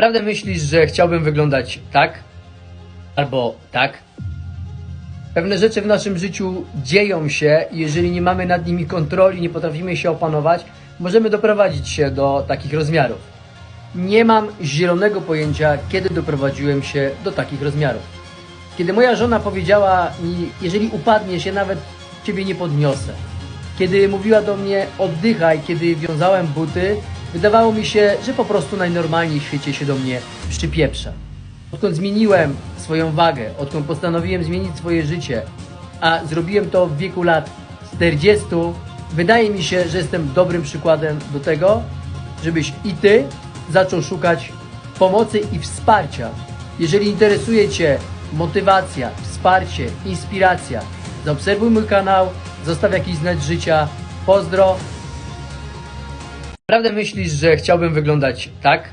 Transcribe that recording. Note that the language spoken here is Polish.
Naprawdę myślisz, że chciałbym wyglądać tak? Albo tak? Pewne rzeczy w naszym życiu dzieją się i jeżeli nie mamy nad nimi kontroli, nie potrafimy się opanować, możemy doprowadzić się do takich rozmiarów. Nie mam zielonego pojęcia, kiedy doprowadziłem się do takich rozmiarów. Kiedy moja żona powiedziała mi, jeżeli upadniesz, ja nawet ciebie nie podniosę. Kiedy mówiła do mnie oddychaj, kiedy wiązałem buty, wydawało mi się, że po prostu najnormalniej w świecie się do mnie przypieprza. Odkąd zmieniłem swoją wagę, odkąd postanowiłem zmienić swoje życie, a zrobiłem to w wieku lat 40, wydaje mi się, że jestem dobrym przykładem do tego, żebyś i ty zaczął szukać pomocy i wsparcia. Jeżeli interesuje Cię motywacja, wsparcie, inspiracja, zaobserwuj mój kanał, zostaw jakiś znak życia. Pozdro. Naprawdę myślisz, że chciałbym wyglądać tak?